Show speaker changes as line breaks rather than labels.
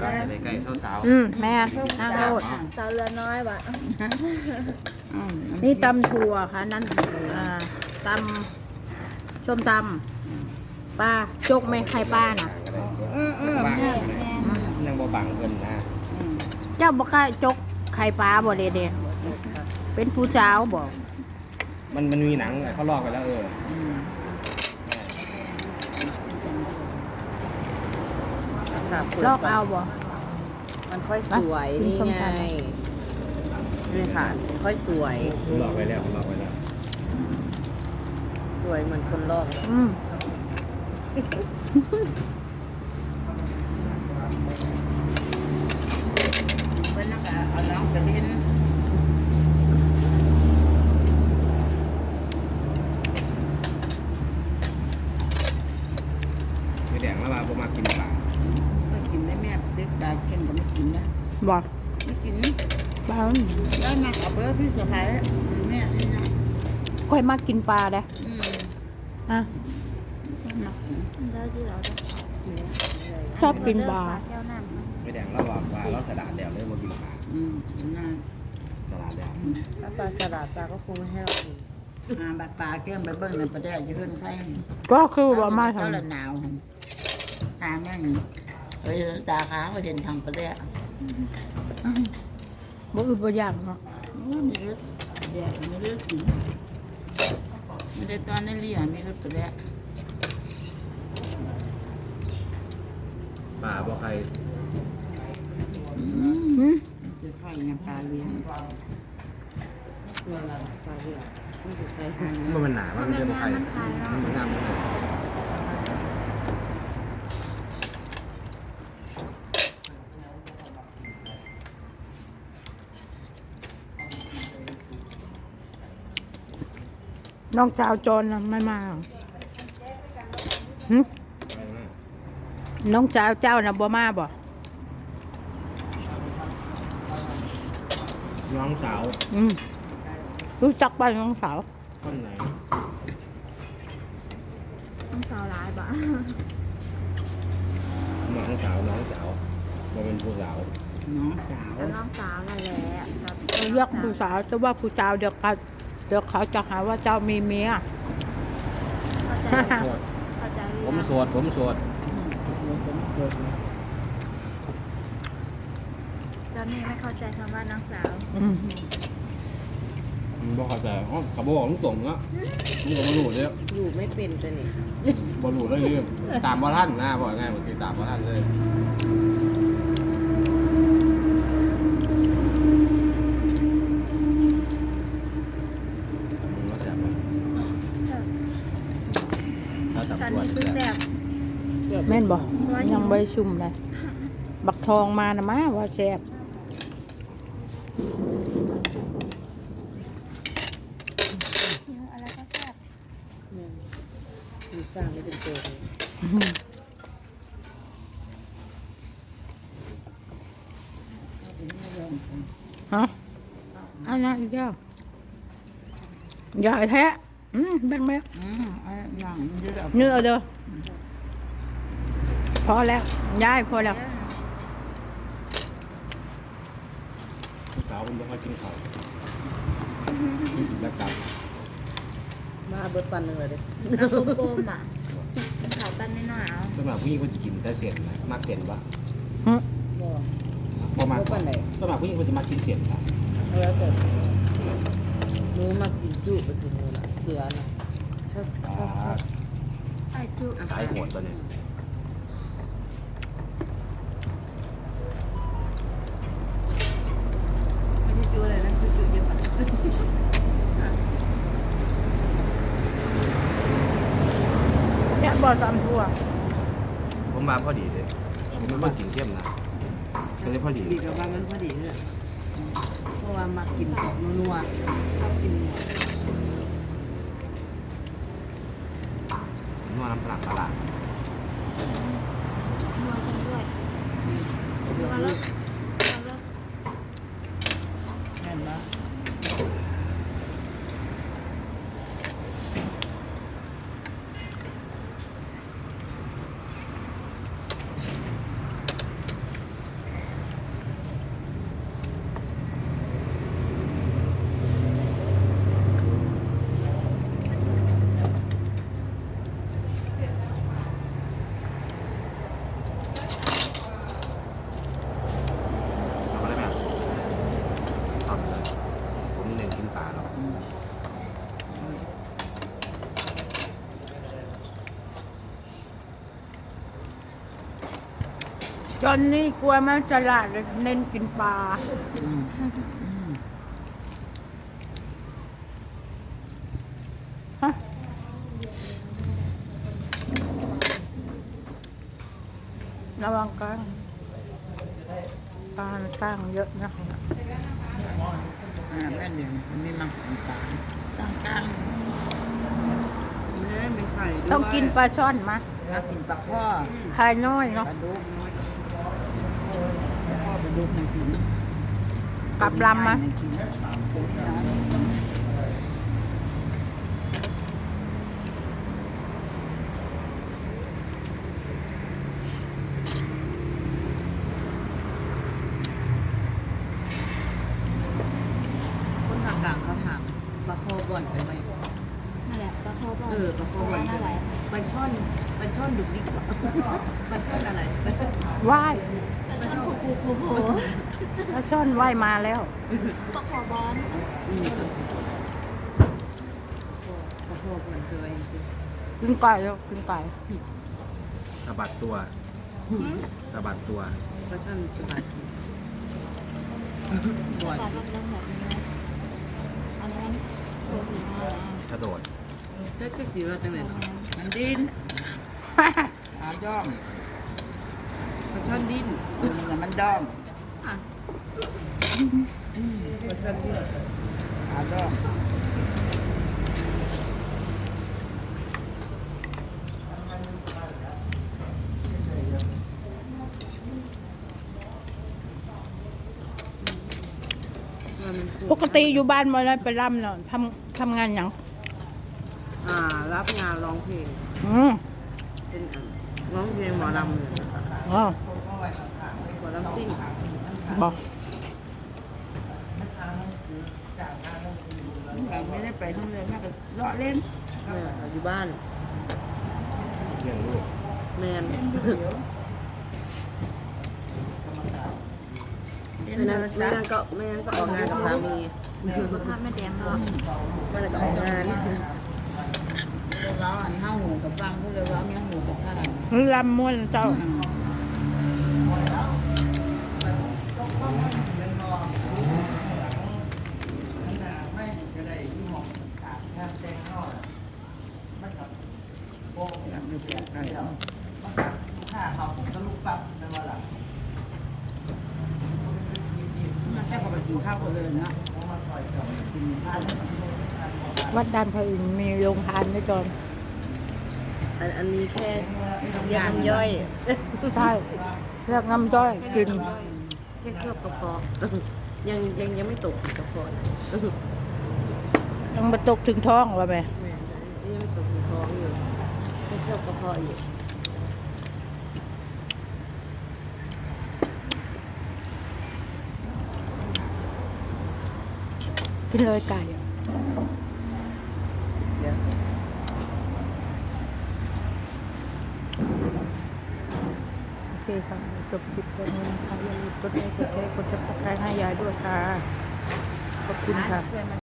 เราจะไปใกล้สาว
อืมแม่นนั่งโลด
สาวเรือน้อยว่ะ
นี่ตำถั่วค่ะนั่นอ่าตำส้มตำปลาจกไหม่ไข่ปลาน่ะ
เออเออบังยังบ่บังเพิ่นนะ
เจ้าบอกล้าจกไข่ปลาบ่เด็ดเป็นผู้สาวบอก
มันมันมีหนังเขาลอกไปแล้วเออ
ลอกเอาบ่
มันค่อยสวย
กิน
นี่
ส้ม
ไง
ตำ
นี่ค่ะค่อยสวย
ลอกไปแล้วลอกไปแล้ว
สวยเหมือนคนลอกเลย
อืม
เพื่อนก็เอาน้องไปเล่น
มีแดงแล้วมาบ่มากินปลา
ไม่กินได้แม่ดึกตาเค็มก็ไม่กินนะ
บอก
ไม่กิน
ปลา
ได้มาเอาเบอร์พี่สะพ้ายแม่นี่นะ
ค่อยมากินปลาเด้อ
อืม
อะ
ได้ที่เรา
ชอบกินปลา
มีแดงแล้วบอกว่าเราสะดาดแดวเลยบ่กินปลา
อืมน่า
สะดาดแดว
ถ้าปลาสลัดปลาก็คงไม่ให้เรากินอ่าบัดปลาเกี้ยงไปเบิ้งในประเดี๋ยวจะขึ้นไข่
ก็คือว่ามา
เจ้า
ทำ
ละหนาวทางนั่นเฮ้ยตาค้างไปเห็นทางประเดี๋ยว
บ่อึดบ่อยากเนาะ
ไม่ได้แดดไม่ได้กินไม่ได้ตอนนั้นเรียนไม่ได้ประเดี๋ยว
ปลาบ่ใคร
อืม
หืม
จะไข่ยังปลาเลี้ยงเวลาปลาเลี้ยงไม่ใช่ไข่
มันมันหนามันจะบ่ใครมันมันงาม
น้องสาวโจรน่ะไม่มาหรอหึน้องสาวเจ้าน่ะบ่มาบ่
น้องสาว
อืมรู้จักป่ะน้องสาว
คนไหน
ต้องสาวร้ายปะ
น้องสาวน้องสาวบ่เป็นผู้สาว
น้องสาว
น้องสาวนั่นแหละครับ
เรียกผู้สาวแต่ว่าผู้สาวเดี๋ยวเขาเดี๋ยวเขาจะหาว่าเจ้ามีเมีย
เข้าใจ
โสด
เข้าใจ
ผมโสดผมโสด
ตอนนี้ไม่เข้าใจคำว่าน้องสาว
อืม
มันบ่เข้าใจอ๋อกับบ่บอกมึงส่งอะมึงก็บ่รู้เด้อ
อยู่ไม่เป็นตัวนี่
บอลูเลยลืมตามบอท่านนะบอกง่ายบางทีตามบอท่านเลยมาแซ่บบ่ ถ้าจับ
ตอน
ตัว
นี้
จะ
คือ
แซ่
แซ่
บบ
แม่นบ่ยังบ่ได้ชุ่มเลยบักทองมานะมาว่าแซ่บ
อะไรก็แซ่บ
มีสร้างไม่เป็นตัวเลย
ฮะอันนั้นอีกแล้วใหญ่แท้ อืมแบ่งแม่
อืมไอ้อย่างเยอะ
เนื้อเด้อพอแล้วยายพอแล้ว
สาวคุณต้องมากินข้าวแล้วกลับ
มาเบิดปันหนึ่งเลยเด้
น้ำกลมๆอะขาวปั้นไม่หนาว
สำหรับผู้หญิงคนจะกินแต่เสียนนะมากเสียนปะ
หึ
บ่
ประมาณ
บ่ปานใด
สำหรับผู้หญิงคนจะมากินเสียนนะ
แล้วแต่หนูมากินจุไปถึงนู่นน่ะ เสือน่ะชอบชอบชอบ
ไอจุ
ตายโหดตัวนี้
ไม่ใช่จุอะไรนะคือจุเยอะมาก
เนี่ยบ่ตำทั่ว
ผมมาพอดีเลยผมไม่มากินเข้มนะก็เลยพอดี
ดีกับว่ามันพอดีเลยเพราะว่ามากินของนัวๆชอบกิน
นวดน้ำปลาปลา
นัวจังด้วย
เดือด
มา
เล
แล้
ยว
มาแล้ว
แม่นปะ
จนนี่กลัวมันฉลาดเลยเน้นกินปลา
อืม
ฮะ ระวังกลางปลามันกลางเยอะนะคะ
อ่าแม่เดี๋ยวมันไม่มักกินปลาจ้างกลางเนี่ยไม่ไข่ด้วย
ต้องกินปลาช่อนมา
ถ้ากินปลาข้อ
คายน้อย
ป
เนาะ
ลาดุกข้อปลาดุกไม่กิ น
กลับลำมา
ไกินตัวนี้น้อยคนภาคกลางเขาถามปลาคอบ่อนไปไหม
นั่นแหละปลาคอบอก
เออปลาคอบ่อน
นั่นแหละ
ปลาช่อนปลาช่อนดุกดิกปลาช่อนอะไร
ว่าย
ปลาช่อนผูกผูกผู
ปลาช่อนว่ายมาแล้ว
ปลาคอบอล
อืมปลาคอบ่อนคืออะไรจริง
กินไก่แล้วกินไก่
สะบัดตัวสะบัดตัว
ๆปลาช่อนสบายบ่อน
ปลาแบบนั้นแบบนี้นะอันนั้นตัวผีมาก
กระโดด
เจ๊จะสีเราจังไหนเนาะมันดิ้นอาด้อมปลา ช่อนดิ้นมันมันด้อมปลาช่อนดิ้นอาด้อม
ปกติอยู่บ้านมาแล้วไปร่ำเนาะทำทำงานอย่าง
อ่า รับงานร้องเพลง
อืม
เป็นอะร้องเพลงหมอลำเลย
อ๋อ
หมอลำซิ่ง
บอก
ไม่ได้ไปทั้งเลยแม่ก็เลาะเล่นอยู่บ้าน
เลี้ยงลูก
แมนแม่นั้นแม่นั้นก็แม่นั้นก็ออกงานกับสามี
ภาพไม่แดงเนาะ
แม่นั้นก็ออกงานเราอันห้าหูกับฟังพูดเลยว่ามีหูกับผ้า
ลำม้วนเจ้า
แค่พอไปกินข้าวกันเลยนะ
วัดดานพระอินทร์มีโรงทานด้วยจอน
อันอันนี้แค่ยางย่อย
ใช่เลือกน้ำจ้อยกิน
แค่เคลือบกระเพาะยังยังยังไม่ตกกระเพาะนะ
ยังมาตกถึงท้องว่าไหม
ยังไม่ตกในท้องอยู่แค่ เคลือบกระเพาะอยู่
กินเลยไก่
เดี๋ยว
โอเคค่ะจบคลิปแค่นี้นะคะอย่าลืมกดไลค์กดแชร์กดติดตามให้ยายด้วยค่ะ ขอบคุณค่ะ